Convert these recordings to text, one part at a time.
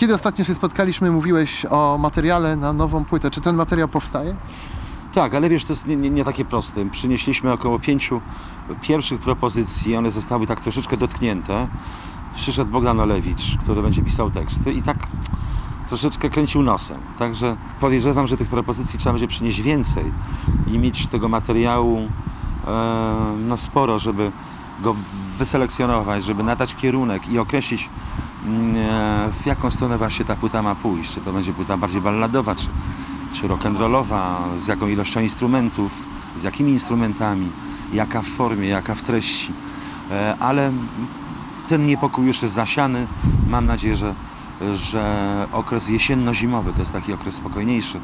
Kiedy ostatnio się spotkaliśmy, mówiłeś o materiale na nową płytę. Czy ten materiał powstaje? Tak, ale wiesz, to jest nie, nie, nie takie proste. Przynieśliśmy około pięciu pierwszych propozycji, one zostały tak troszeczkę dotknięte. Przyszedł Bogdan Olewicz, który będzie pisał teksty i tak troszeczkę kręcił nosem. Także podejrzewam, że tych propozycji trzeba będzie przynieść więcej i mieć tego materiału e, no sporo, żeby go wyselekcjonować, żeby nadać kierunek i określić mm, e, w jaką stronę właśnie ta płyta ma pójść. Czy to będzie płyta bardziej balladowa, czy, czy rock'n'rollowa, z jaką ilością instrumentów, z jakimi instrumentami, jaka w formie, jaka w treści. E, Ale ten niepokój już jest zasiany. Mam nadzieję, że, że okres jesienno-zimowy to jest taki okres spokojniejszy.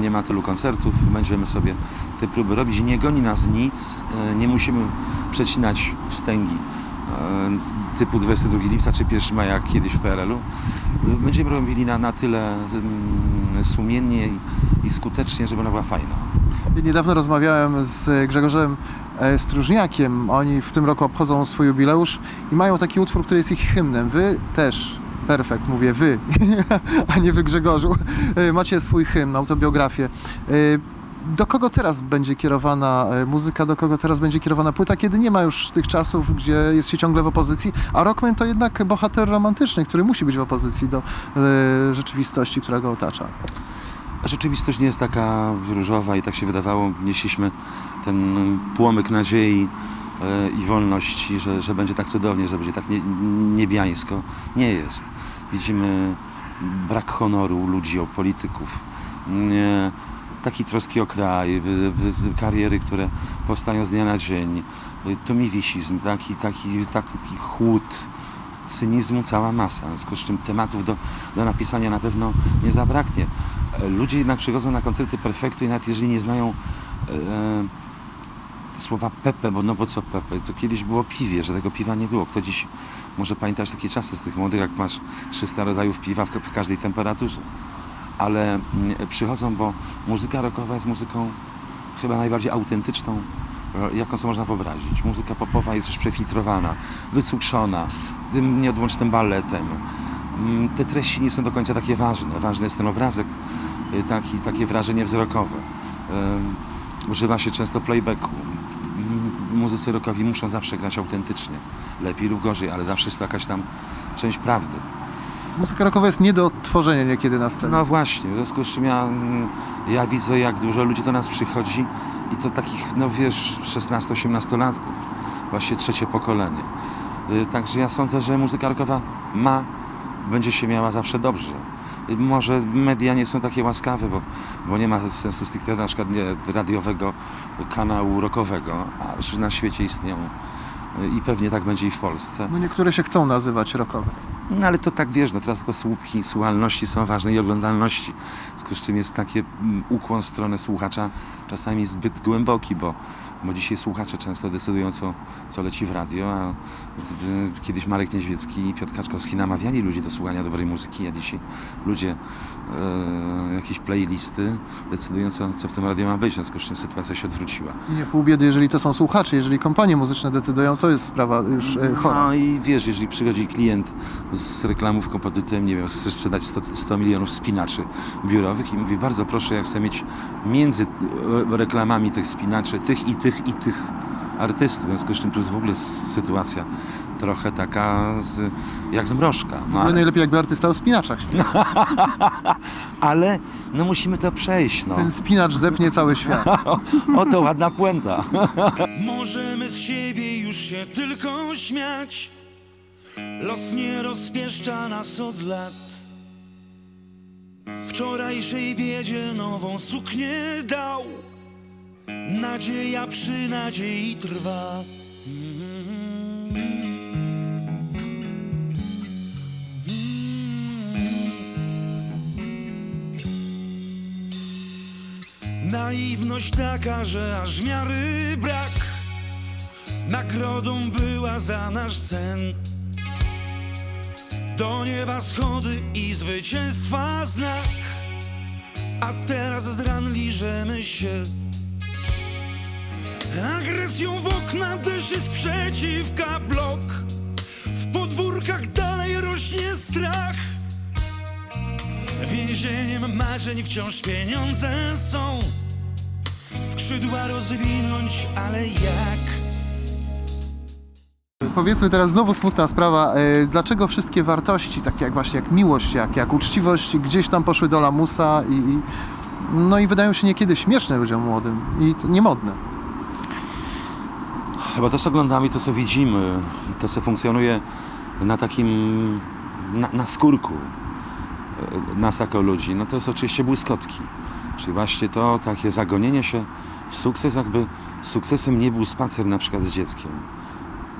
Nie ma tylu koncertów, będziemy sobie te próby robić. Nie goni nas nic, e, nie musimy przecinać wstęgi e, typu 22 lipca czy 1 maja jak kiedyś w PRL-u. Będziemy robili na, na tyle mm, sumiennie i, skutecznie, żeby ona była fajna. Niedawno rozmawiałem z Grzegorzem e, Stróżniakiem. Oni w tym roku obchodzą swój jubileusz i mają taki utwór, który jest ich hymnem. Wy też, perfekt, mówię wy, a nie wy Grzegorzu, e, macie swój hymn, autobiografię. E, Do kogo teraz będzie kierowana e, muzyka, do kogo teraz będzie kierowana płyta, kiedy nie ma już tych czasów, gdzie jest się ciągle w opozycji, a Rockman to jednak bohater romantyczny, który musi być w opozycji do rzeczywistości, która go otacza. Rzeczywistość nie jest taka różowa i tak się wydawało. Nieśliśmy ten płomyk nadziei i wolności, że, że będzie tak cudownie, że będzie tak nie, niebiańsko. Nie jest. Widzimy brak honoru ludzi, o polityków. Nie, taki troski o kraj, kariery, które powstają z dnia na dzień. Y, Tumiwisizm, taki, taki, taki chłód, cynizmu cała masa. W związku z czym tematów do, do napisania na pewno nie zabraknie. E, Ludzie jednak przychodzą na koncerty perfektu i nawet jeżeli nie znają e, słowa Pepe, bo no bo co Pepe, to kiedyś było piwie, że tego piwa nie było. Kto dziś może pamiętać takie czasy z tych młodych, jak masz 300 rodzajów piwa w, każdej temperaturze. Ale mm, przychodzą, bo muzyka rockowa jest muzyką chyba najbardziej autentyczną, e, jaką sobie można wyobrazić. Muzyka popowa jest już przefiltrowana, wycukrzona, z tym nieodłącznym balletem. Mm, Te treści nie są do końca takie ważne. Ważny jest ten obrazek, y, taki, takie wrażenie wzrokowe. Używa się często playbacku. Muzycy rockowi muszą zawsze grać autentycznie. Lepiej lub gorzej, ale zawsze jest to jakaś tam część prawdy. Muzyka rockowa jest nie do odtworzenia niekiedy na scenie. No właśnie, w związku z czym ja, mm, ja widzę, jak dużo ludzi do nas przychodzi i to takich, no wiesz, 16-18 latków, właśnie trzecie pokolenie. Y, Także ja sądzę, że muzyka rockowa ma, będzie się miała zawsze dobrze. Może media nie są takie łaskawe, bo, bo nie ma sensu stricte na przykład nie, radiowego kanału rockowego, a że na świecie istnieją i pewnie tak będzie i w Polsce. No niektóre się chcą nazywać rockowe. No ale to tak wiesz, no teraz tylko słupki słuchalności są ważne i oglądalności. W związku z czym jest taki ukłon w stronę słuchacza czasami zbyt głęboki, bo, bo dzisiaj słuchacze często decydują, co, co leci w radio, a kiedyś Marek Niedźwiecki i Piotr Kaczkowski namawiali ludzi do słuchania dobrej muzyki, a dzisiaj ludzie e, jakieś playlisty decydują, co, co w tym radio ma być, w związku z czym sytuacja się odwróciła. Nie pół biedy, jeżeli to są słuchacze, jeżeli kompanie muzyczne decydują, to jest sprawa już e, chora. No i wiesz, jeżeli przychodzi klient z reklamówką pod tytułem, nie wiem, chce sprzedać 100, 100 milionów spinaczy biurowych i mówi, bardzo proszę, ja chcę mieć między e, reklamami tych spinaczy, tych i tych i tych artystów, w związku z czym to jest w ogóle sytuacja trochę taka z, jak zmrożka. No, Ale najlepiej jakby artysta o spinaczach ale no musimy to przejść, no. Ten spinacz zepnie cały świat. Oto ładna puenta. Możemy z siebie już się tylko śmiać. Los nie rozpieszcza nas od lat. Wczorajszej biedzie nową suknię dał. Nadzieja przy nadziei trwa. Naiwność taka, że aż miary brak. Nagrodą była za nasz sen. Do nieba schody i zwycięstwa znak. A teraz z ran liżemy się Agresją w okna dyszy sprzeciwka blok W podwórkach dalej rośnie strach Więzieniem marzeń wciąż pieniądze są. Skrzydła rozwinąć, ale jak? Powiedzmy teraz znowu smutna sprawa. e, Dlaczego wszystkie wartości, takie jak właśnie jak miłość, jak, jak uczciwość, gdzieś tam poszły do lamusa i, i no i wydają się niekiedy śmieszne ludziom młodym i niemodne. Chyba to, co oglądamy, to, co widzimy, to, co funkcjonuje na takim, na, na skórku e, nas jako ludzi, no to jest oczywiście błyskotki. Czyli właśnie to takie zagonienie się w sukces, jakby sukcesem nie był spacer na przykład z dzieckiem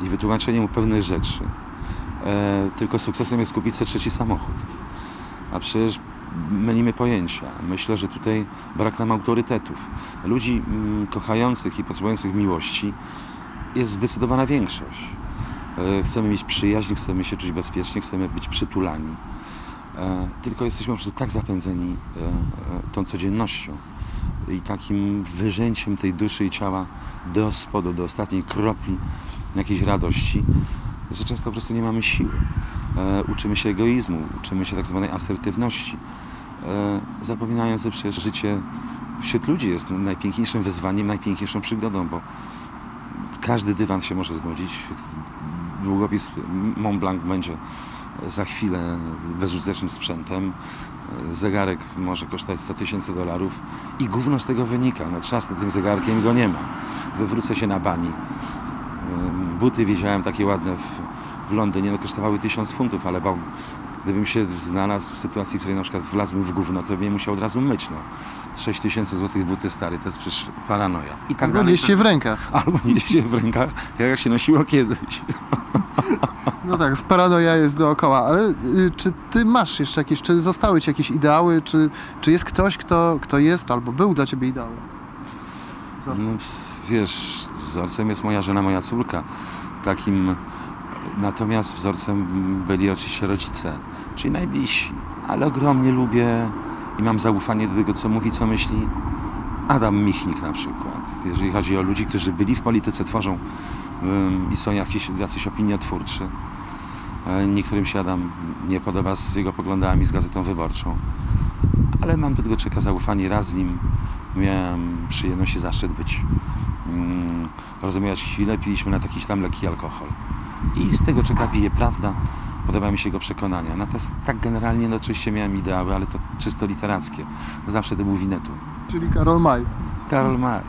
i wytłumaczenie mu pewnych rzeczy. E, tylko sukcesem jest kupić sobie trzeci samochód. A przecież mylimy pojęcia. Myślę, że tutaj brak nam autorytetów. Ludzi mm, kochających i potrzebujących miłości jest zdecydowana większość. E, Chcemy mieć przyjaźń, chcemy się czuć bezpiecznie, chcemy być przytulani. E, Tylko jesteśmy po prostu tak zapędzeni e, tą codziennością i takim wyrzęciem tej duszy i ciała do spodu, do ostatniej kropli jakiejś radości, że często po prostu nie mamy siły. Uczymy się egoizmu, uczymy się tak zwanej asertywności, zapominając, że przecież życie wśród ludzi jest najpiękniejszym wyzwaniem, najpiękniejszą przygodą, bo każdy dywan się może znudzić. Długopis Mont Blanc będzie za chwilę bezużytecznym sprzętem. Zegarek może kosztować 100 tysięcy dolarów i gówno z tego wynika. No, trzasnę tym zegarkiem go nie ma. Wywrócę się na bani. Buty widziałem takie ładne w, w Londynie, no kosztowały 1000 funtów, ale bał, gdybym się znalazł w sytuacji, w której na przykład wlazłbym w gówno, to bym musiał od razu myć. No. 6 tysięcy złotych buty stary, to jest przecież paranoja. I tak Albo nieście w rękach. Albo niesie w rękach, jak się nosiło kiedyś. No tak, z paranoja jest dookoła, ale y, czy ty masz jeszcze jakieś, czy zostały ci jakieś ideały, czy, czy jest ktoś, kto, kto jest albo był dla ciebie ideałem? No, wiesz, wzorcem jest moja żona, moja córka. Takim, natomiast wzorcem byli oczywiście rodzice, czyli najbliżsi. Ale ogromnie lubię i mam zaufanie do tego, co mówi, co myśli Adam Michnik na przykład. Jeżeli chodzi o ludzi, którzy byli w polityce, tworzą i są jakiś, jacyś opiniotwórczy. E, Niektórym się Adam nie podoba z jego poglądami, z Gazetą Wyborczą. Ale mam do tego czeka zaufanie. Raz z nim miałem przyjemność i zaszczyt być. Rozumiałeś chwilę, piliśmy na jakiś tam lekki alkohol. I z tego czeka bije prawda. Podoba mi się jego przekonania. Natomiast tak generalnie, no oczywiście miałem ideały, ale to czysto literackie. Zawsze to był Winetu. Czyli Karol Maj. Karol May.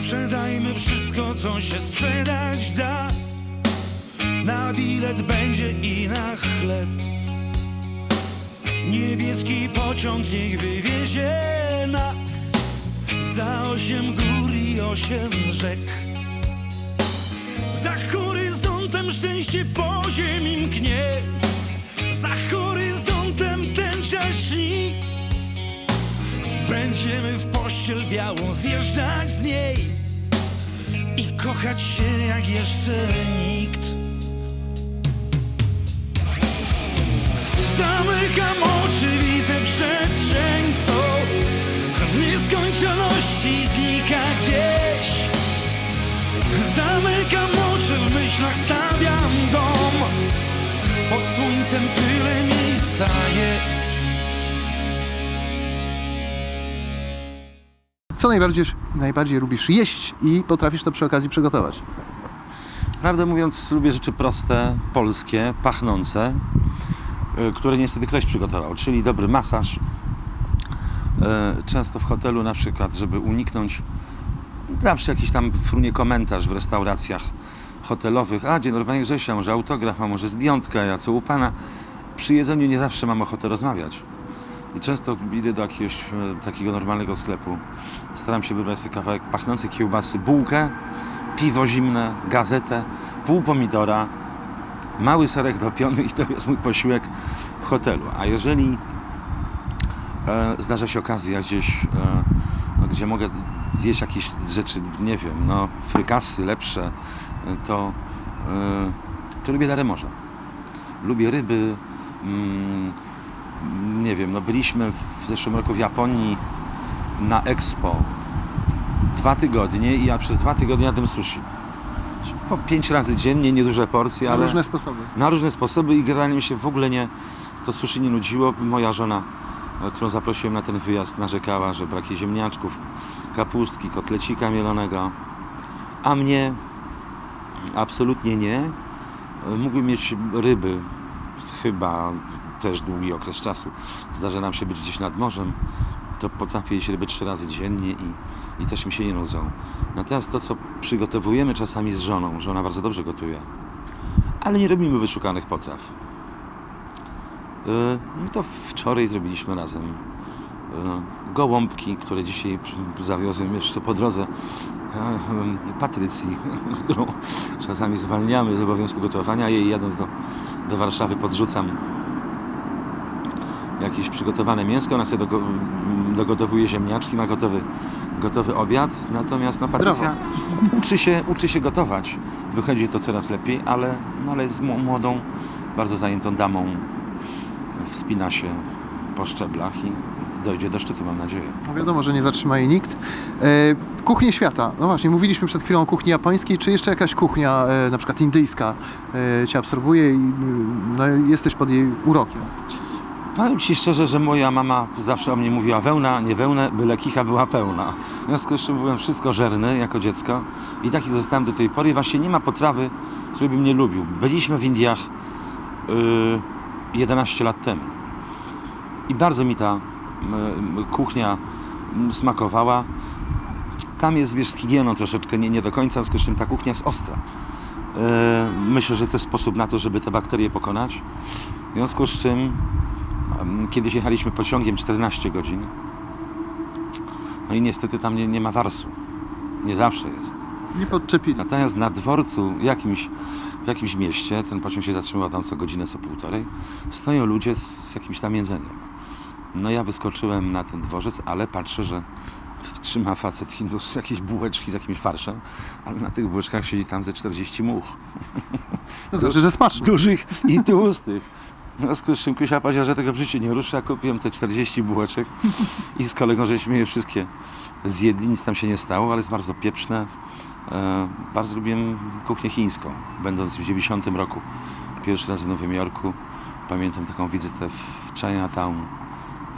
Sprzedajmy wszystko, co się sprzedać da. Na bilet będzie i na chleb. Niebieski pociąg niech wywiezie nas za osiem gór i osiem rzek. Szczęście po ziemi mknie. Za horyzontem ten śni. Będziemy w pościel białą zjeżdżać z niej i kochać się jak jeszcze nikt. Zamykam oczy, Słońcem tyle miejsca jest. Co najbardziej, najbardziej lubisz jeść i potrafisz to przy okazji przygotować? Prawdę mówiąc, lubię rzeczy proste, polskie, pachnące, y, które niestety ktoś przygotował, czyli dobry masaż. Y, Często w hotelu na przykład, żeby uniknąć, zawsze jakiś tam frunie komentarz w restauracjach hotelowych. A, dzień dobry panie Grzesia, może autograf, a może zdjątka, ja co u pana. Przy jedzeniu nie zawsze mam ochotę rozmawiać. I często idę do jakiegoś e, takiego normalnego sklepu. Staram się wybrać sobie kawałek pachnącej kiełbasy, bułkę, piwo zimne, gazetę, pół pomidora, mały serek dopiony i to jest mój posiłek w hotelu. A jeżeli e, zdarza się okazja gdzieś, e, no, gdzie mogę zjeść jakieś rzeczy, nie wiem, no frykasy lepsze, to, e, to lubię dary morza. Lubię ryby, mm, nie wiem, no byliśmy w zeszłym roku w Japonii na Expo dwa tygodnie i ja przez dwa tygodnie jadłem sushi. Po pięć razy dziennie, nieduże porcje, Na ale różne sposoby. na różne sposoby i generalnie mi się w ogóle nie, to sushi nie nudziło. Moja żona e, którą zaprosiłem na ten wyjazd, narzekała, że brak jej ziemniaczków, kapustki, kotlecika mielonego. A mnie absolutnie nie. Mógłbym mieć ryby, chyba też długi okres czasu. Zdarza nam się być gdzieś nad morzem, to potrafię jeść ryby trzy razy dziennie i, i też mi się nie nudzą. Natomiast to, co przygotowujemy czasami z żoną, żona bardzo dobrze gotuje, ale nie robimy wyszukanych potraw. Yy, No to wczoraj zrobiliśmy razem yy, gołąbki, które dzisiaj zawiozłem jeszcze po drodze Patrycji, którą czasami zwalniamy z obowiązku gotowania. Jej jadąc do, do Warszawy podrzucam jakieś przygotowane mięsko, ona sobie dogo, dogotowuje ziemniaczki, ma gotowy, gotowy obiad. Natomiast no, Patrycja uczy się, uczy się gotować. Wychodzi to coraz lepiej, ale, no, ale jest mł- młodą, bardzo zajętą damą. Wspina się po szczeblach i dojdzie do szczytu, mam nadzieję. No wiadomo, że nie zatrzyma jej nikt. E, kuchnie świata. No właśnie, mówiliśmy przed chwilą o kuchni japońskiej. Czy jeszcze jakaś kuchnia, e, na przykład indyjska, e, Cię absorbuje i no, jesteś pod jej urokiem? Powiem Ci szczerze, że moja mama zawsze o mnie mówiła wełna, nie wełnę, byle kicha była pełna. W związku z czym byłem wszystko żerny jako dziecko i taki zostałem do tej pory. Właśnie nie ma potrawy, której bym nie lubił. Byliśmy w Indiach yy, 11 lat temu i bardzo mi ta kuchnia smakowała. Tam jest, wiesz, z higieną troszeczkę nie, nie do końca, w związku z czym ta kuchnia jest ostra. Yy, myślę, że to jest sposób na to, żeby te bakterie pokonać. W związku z czym Kiedyś jechaliśmy pociągiem 14 godzin. No i niestety tam nie, nie ma warsu. Nie zawsze jest. Nie podczepili. Natomiast na dworcu jakimś, w jakimś mieście, ten pociąg się zatrzymywał tam co godzinę, co półtorej, stoją ludzie z, z jakimś tam jedzeniem. No ja wyskoczyłem na ten dworzec, ale patrzę, że trzyma facet hindus jakieś bułeczki z jakimś farszem, ale na tych bułeczkach siedzi tam ze 40 much To znaczy, że smacznie. dużych i tłustych. W związku z czym Krysia powiedziała, że tego w życiu nie ruszy, a kupiłem te 40 bułeczek i z kolegą żeśmy je wszystkie zjedli, nic tam się nie stało, ale jest bardzo pieprzne. E, bardzo lubiłem kuchnię chińską, będąc w 90 roku, pierwszy raz w Nowym Jorku. Pamiętam taką wizytę w Chinatown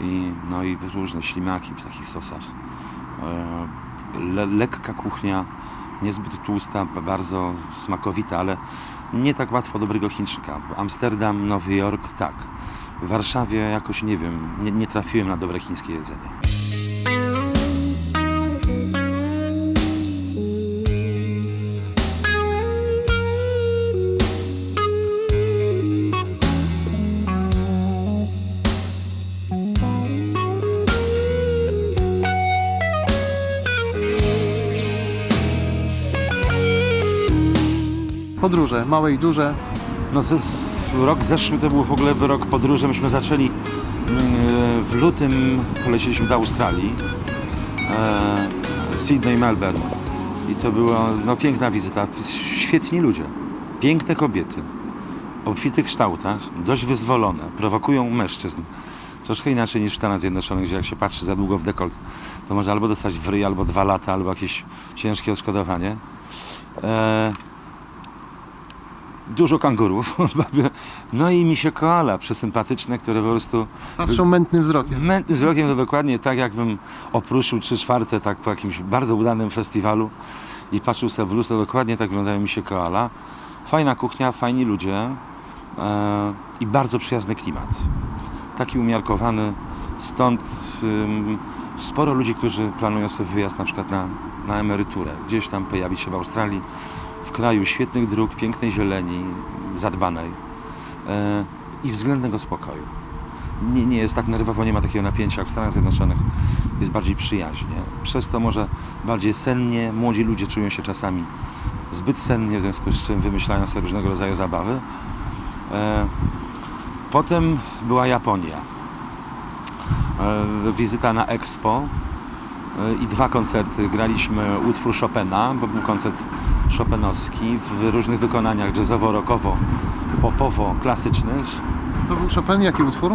i, no i różne ślimaki w takich sosach. E, le, lekka kuchnia, niezbyt tłusta, bardzo smakowita, ale nie tak łatwo dobrego Chińczyka. Amsterdam, Nowy Jork, tak. W Warszawie jakoś nie wiem, nie, nie trafiłem na dobre chińskie jedzenie. Podróże, małe i duże. No rok zeszły to był w ogóle rok podróży. Myśmy zaczęli mm, w lutym, poleciliśmy do Australii, e, Sydney, Melbourne. I to była no, piękna wizyta. Świetni ludzie, piękne kobiety, o obfitych kształtach, dość wyzwolone, prowokują mężczyzn. Troszkę inaczej niż w Stanach Zjednoczonych, gdzie jak się patrzy za długo w dekolt, to może albo dostać w ryj, albo dwa lata, albo jakieś ciężkie odszkodowanie. E, dużo kangurów, no i misie koala przesympatyczne, które po prostu Patrzą mętnym wzrokiem. mętnym wzrokiem to dokładnie tak, jakbym opruszył trzy czwarte tak po jakimś bardzo udanym festiwalu i patrzył sobie w lustro, dokładnie tak wyglądają misie koala. Fajna kuchnia, fajni ludzie e, i bardzo przyjazny klimat. Taki umiarkowany, stąd sporo ludzi, którzy planują sobie wyjazd na przykład na, na emeryturę, gdzieś tam pojawić się w Australii, w kraju świetnych dróg, pięknej zieleni, zadbanej e, i względnego spokoju. Nie, nie jest tak nerwowo, nie ma takiego napięcia jak w Stanach Zjednoczonych. Jest bardziej przyjaźnie. Przez to może bardziej sennie. Młodzi ludzie czują się czasami zbyt sennie, w związku z czym wymyślają sobie różnego rodzaju zabawy. E, potem była Japonia. E, wizyta na Expo i dwa koncerty. Graliśmy utwór Chopina, bo był koncert chopinowski w różnych wykonaniach jazzowo-rockowo, popowo-klasycznych. To był Chopin, jaki utwór?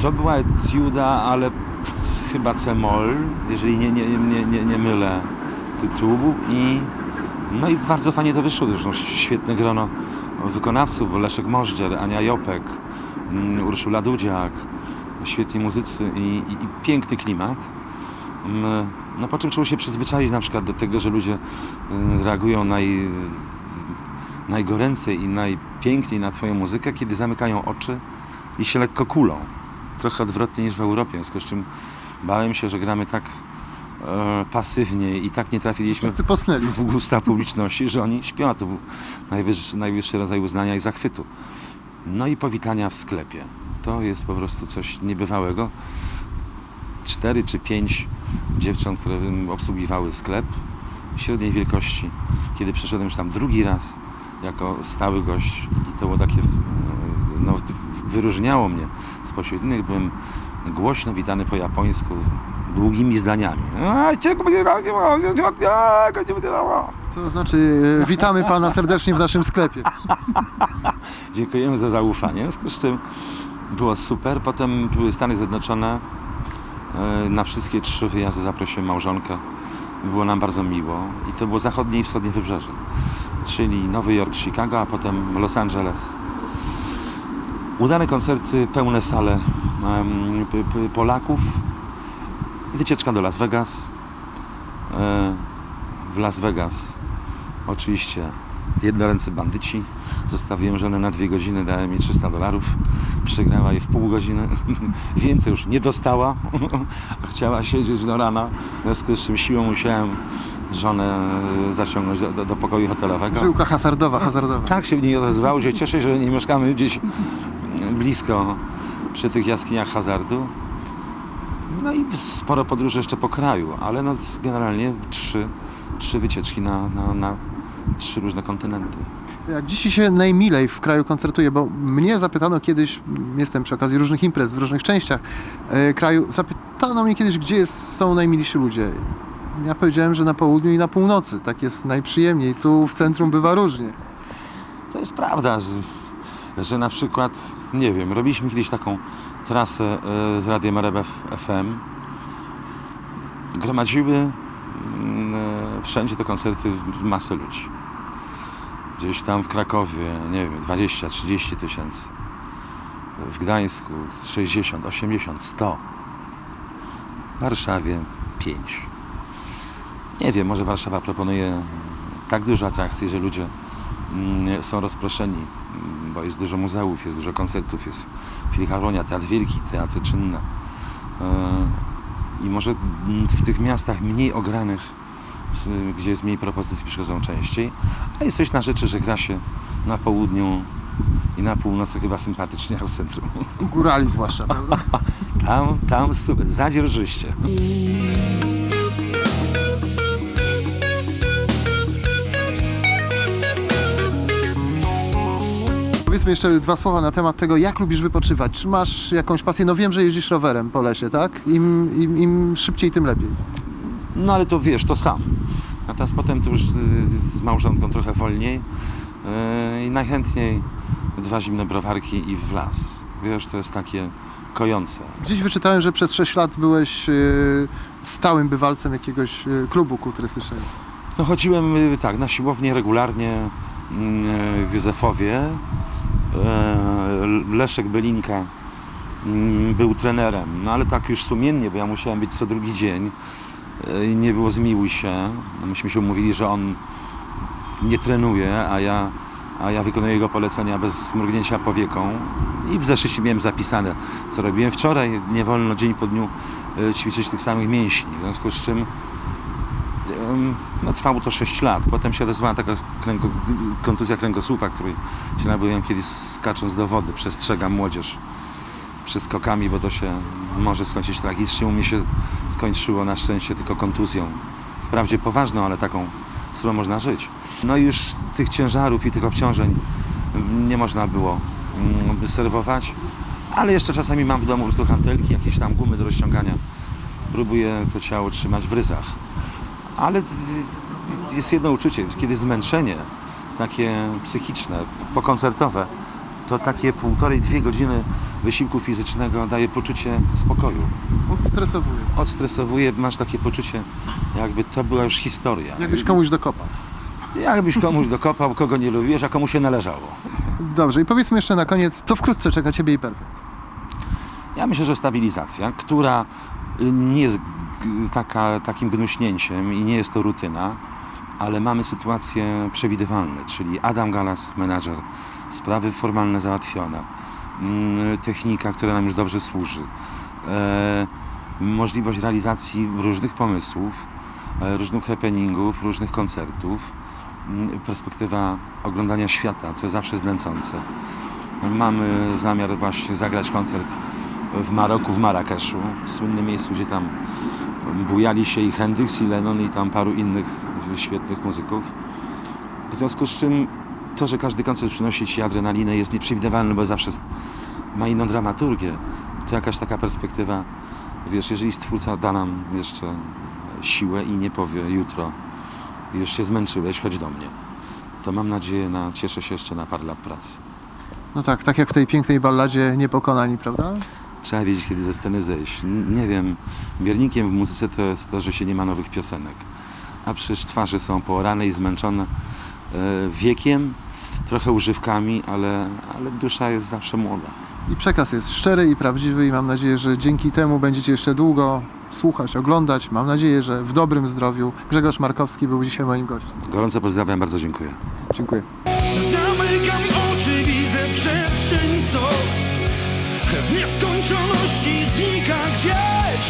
To była etiuda, ale c- chyba c-moll, jeżeli nie, nie, nie, nie, nie mylę tytułu. I, no i bardzo fajnie to wyszło. Zresztą świetne grono wykonawców, bo Leszek Możdżer, Ania Jopek, mm, Urszula Dudziak, świetni muzycy i, i, i piękny klimat. Mm, No po czym trzeba się przyzwyczaić na przykład do tego, że ludzie y, reagują naj, najgoręcej i najpiękniej na twoją muzykę, kiedy zamykają oczy i się lekko kulą. Trochę odwrotnie niż w Europie, w związku z czym bałem się, że gramy tak e, pasywnie i tak nie trafiliśmy posnęli. w gusta publiczności, że oni śpią, to był najwyższy, najwyższy rodzaj uznania i zachwytu. No i powitania w sklepie. To jest po prostu coś niebywałego. Cztery czy pięć dziewcząt, które obsługiwały sklep średniej wielkości. Kiedy przyszedłem już tam drugi raz jako stały gość i to było takie, e, no, wyróżniało mnie spośród innych, byłem głośno witany po japońsku długimi zdaniami. To znaczy, e, witamy pana serdecznie w naszym sklepie. Dziękujemy za zaufanie. W związku z czym było super. Potem były Stany Zjednoczone. E, Na wszystkie trzy wyjazdy zaprosiłem małżonkę. Było nam bardzo miło. I to było zachodnie i wschodnie wybrzeże. Czyli Nowy Jork, Chicago, a potem Los Angeles. Udane koncerty, pełne sale Polaków. Wycieczka do Las Vegas. E, W Las Vegas oczywiście jednoręcy bandyci. Zostawiłem żonę na dwie godziny, dałem mi 300 dolarów. Przegrała je w pół godziny. Więcej już nie dostała. a Chciała siedzieć do rana. W związku z czym siłą musiałem żonę zaciągnąć do, do, do pokoju hotelowego. Żyłka hazardowa, hazardowa. Tak się w niej odezwało, że cieszę się, że nie mieszkamy gdzieś blisko przy tych jaskiniach hazardu. No i sporo podróży jeszcze po kraju, ale no generalnie trzy, trzy wycieczki na, na, na trzy różne kontynenty. Jak dziś się najmilej w kraju koncertuje, bo mnie zapytano kiedyś, jestem przy okazji różnych imprez w różnych częściach e, kraju, zapytano mnie kiedyś, gdzie jest, są najmilsi ludzie. Ja powiedziałem, że na południu i na północy. Tak jest najprzyjemniej. Tu w centrum bywa różnie. To jest prawda, że, że na przykład, nie wiem, robiliśmy kiedyś taką trasę e, z Radiem RBF FM. Gromadziły mm, e, wszędzie te koncerty masę ludzi. Gdzieś tam w Krakowie, nie wiem, 20, 30 tysięcy. W Gdańsku 60, 80, 100. W Warszawie 5. Nie wiem, może Warszawa proponuje tak dużo atrakcji, że ludzie mm, są rozproszeni, bo jest dużo muzeów, jest dużo koncertów, jest Filharmonia, Teatr Wielki, teatry czynne. E, I może w tych miastach mniej ogranych, gdzie jest mniej propozycji, przychodzą częściej, a jest coś na rzeczy, że gra się na południu i na północy chyba sympatycznie, a w centrum. Górali zwłaszcza, prawda? Tam, tam super, zadzierżyście. Powiedzmy jeszcze dwa słowa na temat tego, jak lubisz wypoczywać. Czy masz jakąś pasję? No wiem, że jeździsz rowerem po lesie, tak? Im, im, im szybciej, tym lepiej. No ale to wiesz, to sam. Natomiast potem to już z, małżonką trochę wolniej yy, i najchętniej dwa zimne browarki i w las. Wiesz, to jest takie kojące. Gdzieś wyczytałem, że przez 6 lat byłeś e, stałym bywalcem jakiegoś e, klubu kulturystycznego. No chodziłem tak, na siłownię regularnie w Józefowie. Leszek Belinka mm, był trenerem, no ale tak już sumiennie, bo ja musiałem być co drugi dzień. E, i Nie było zmiłuj się. No, Myśmy się umówili, że on nie trenuje, a ja, a ja wykonuję jego polecenia bez mrugnięcia powieką. I w zeszycie miałem zapisane, co robiłem wczoraj. Nie wolno dzień po dniu e, ćwiczyć tych samych mięśni. W związku z czym no, trwało to 6 lat. Potem się odezwała taka kręgo, kontuzja kręgosłupa, której się nabyłem kiedyś skacząc do wody. Przestrzegam młodzież skokami, bo to się może skończyć tragicznie. U mnie się skończyło na szczęście tylko kontuzją. Wprawdzie poważną, ale taką, z którą można żyć. No i już tych ciężarów i tych obciążeń mm, nie można było mm, serwować. Ale jeszcze czasami mam w domu po hantelki, jakieś tam gumy do rozciągania. Próbuję to ciało trzymać w ryzach. Ale jest jedno uczucie, kiedy zmęczenie takie psychiczne, pokoncertowe, to takie półtorej, dwie godziny wysiłku fizycznego daje poczucie spokoju. Odstresowuje. Odstresowuje, masz takie poczucie, jakby to była już historia. Jakbyś komuś dokopał. Jakbyś komuś dokopał, kogo nie lubisz, a komu się należało. Dobrze, i powiedzmy jeszcze na koniec, co wkrótce czeka Ciebie i Perfekt. Ja myślę, że stabilizacja, która nie jest taka, takim gnuśnięciem i nie jest to rutyna, ale mamy sytuacje przewidywalne, czyli Adam Galas, menadżer, sprawy formalne załatwione, mm, technika, która nam już dobrze służy, e, możliwość realizacji różnych pomysłów, e, różnych happeningów, różnych koncertów, mm, perspektywa oglądania świata, co zawsze jest nęcące. Mamy zamiar właśnie zagrać koncert w Maroku, w Marrakeszu, słynnym miejscu, gdzie tam bujali się i Hendrix, i Lennon, i tam paru innych świetnych muzyków. W związku z czym to, że każdy koncert przynosi ci adrenalinę jest nieprzewidywalny, bo zawsze ma inną dramaturgię. To jakaś taka perspektywa, wiesz, jeżeli stwórca da nam jeszcze siłę i nie powie jutro już się zmęczyłeś, chodź do mnie, to mam nadzieję na, cieszę się jeszcze na parę lat pracy. No tak, tak jak w tej pięknej balladzie Niepokonani, prawda? Trzeba wiedzieć, kiedy ze sceny zejść. Nie wiem, miernikiem w muzyce to jest to, że się nie ma nowych piosenek. A przecież twarze są poorane i zmęczone e, wiekiem, trochę używkami, ale, ale dusza jest zawsze młoda. I przekaz jest szczery i prawdziwy i mam nadzieję, że dzięki temu będziecie jeszcze długo słuchać, oglądać. Mam nadzieję, że w dobrym zdrowiu. Grzegorz Markowski był dzisiaj moim gościem. Gorąco pozdrawiam, bardzo dziękuję. Dziękuję. Zamykam oczy, widzę przestrzeń, co w nieskończoności znika gdzieś.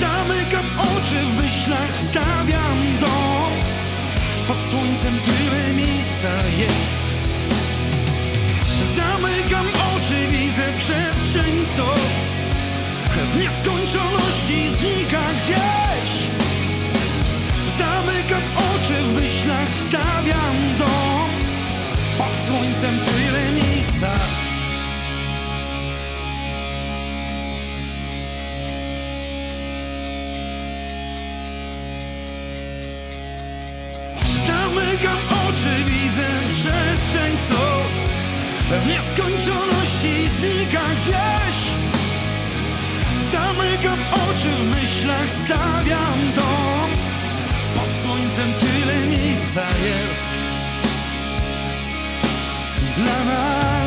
Zamykam oczy, w myślach stawiam dom. Pod słońcem tyle miejsca jest. Zamykam oczy, widzę przestrzeń, co w nieskończoności znika gdzieś. Zamykam oczy, w myślach stawiam dom Pod słońcem tyle miejsca przestrzeń, co w nieskończoności znika gdzieś. Zamykam oczy, w myślach stawiam dom. Pod słońcem tyle miejsca jest Dla nas